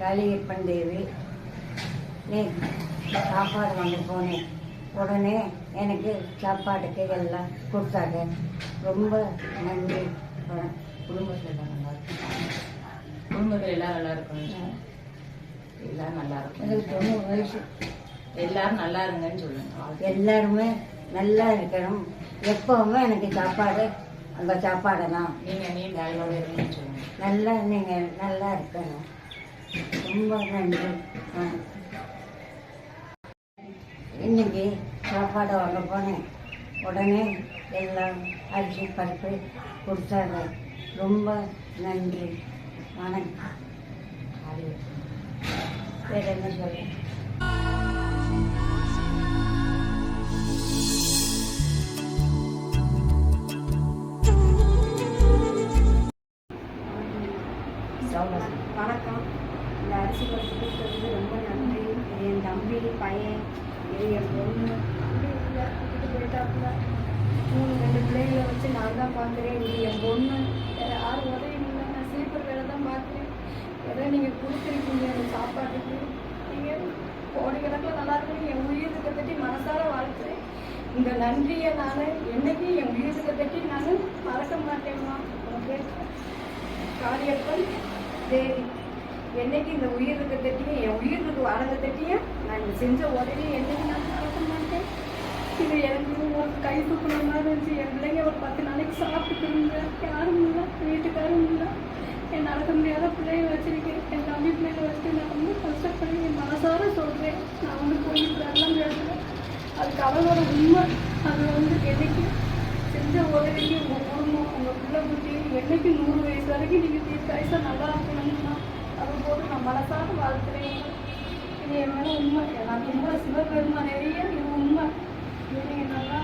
காளியப்பன் தேவி நீ சாப்பாடு வாங்க போனேன் உடனே எனக்கு சாப்பாட்டுக்கு எல்லாம் கொடுத்தாங்க. ரொம்ப நன்றி. குடும்பத்தில் நல்லா இருக்கும் குடும்பத்தில் எல்லாம் நல்லா இருக்கணும் எல்லாரும் நல்லா எனக்கு இருக்கும் தொண்ணூறு வயசு. எல்லாரும் நல்லா இருங்கன்னு சொல்லுங்க. எல்லாருமே நல்லா இருக்கணும். எப்பவுமே எனக்கு சாப்பாடு அந்த சாப்பாடு தான். நீங்க நீ நல்லா நீங்கள் நல்லா இருக்கணும். ரொம்ப நன்றி இன்னைக்கு சாப்பாடு வாங்க போனேன். உடனே எல்லாம் அரிசி பருப்பு கொடுத்தாங்க. ரொம்ப நன்றி. வணக்கம். வேற என்ன சொல்றேன் வணக்கம். இந்த அரிசி பருப்பு கொடுத்ததுக்கு ரொம்ப நன்றி. என் தம்பி பையன் என் பொண்ணு. அப்படி போயிட்டாப்புல. மூணு ரெண்டு பிள்ளைகளை வச்சு நான் தான் பார்க்குறேன். இது என் பொண்ணு. வேறு யாரும் உதவி இல்லை நான் ஸ்லீப்பர் வேலை தான் பார்க்குறேன். ஏதோ நீங்கள் கொடுத்துருக்கீங்க அந்த சாப்பாட்டுக்கு. நீங்கள் கோடிக்கணக்கில் நல்லா இருக்கணும். என் உயிருக்கு பற்றி மனசார வாழ்த்துறேன். இந்த நன்றியை நான் என்னைக்கு என் உயிருக்கு பற்றி நான் மறக்க மாட்டேம்மா. உனக்கு காரியப்பன் தேவி. என்னைக்கு இந்த உயிருக்கு தட்டியும் என் உயிருக்கு வழங்க தட்டியும் நான் இந்த செஞ்ச உதவி என்னைக்கு நான் மறக்க மாட்டேன். இது எனக்கு ஒரு கை தூக்குன மாதிரி இருந்துச்சு. என் பிள்ளைங்க ஒரு பத்து நாளைக்கு சாப்பிட்டுருங்க யாரும் இல்லை. வீட்டுக்காரும் இல்லை. என் நடக்க முடியாத பிள்ளைய வச்சிருக்கேன். என் தம்பி பிள்ளைங்க வச்சுட்டு நான் ரொம்ப கஷ்டப்படுறேன் என் மனசார சொல்கிறேன் நான் வந்து போய் வரலாம் பேசுகிறேன் அதுக்கு அவளோட உண்மை. அது வந்து என்னைக்கு செஞ்ச உதவிக்கு உங்கள் குடும்பம் உங்கள் பிள்ளை குட்டி என்னைக்கு நூறு வயசு வரைக்கும் நீங்கள் தீர்க்காயசா நல்லா இருக்கணும். அதுபோது போது நான் மனசார வாழ்த்துறேன். இது என் உண்மை. நான் கும்பல சிவபெருமான் நிறைய இது உண்மை. நீங்கள் நல்லா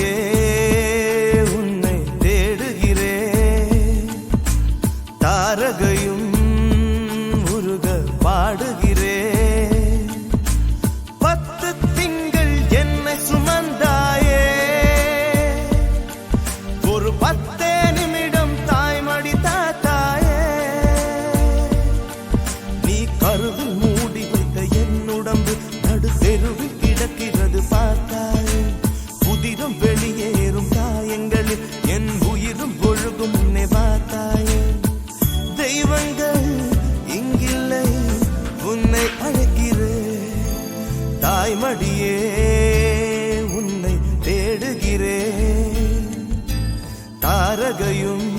yeah. தேடுகிறேன். தாரகையும்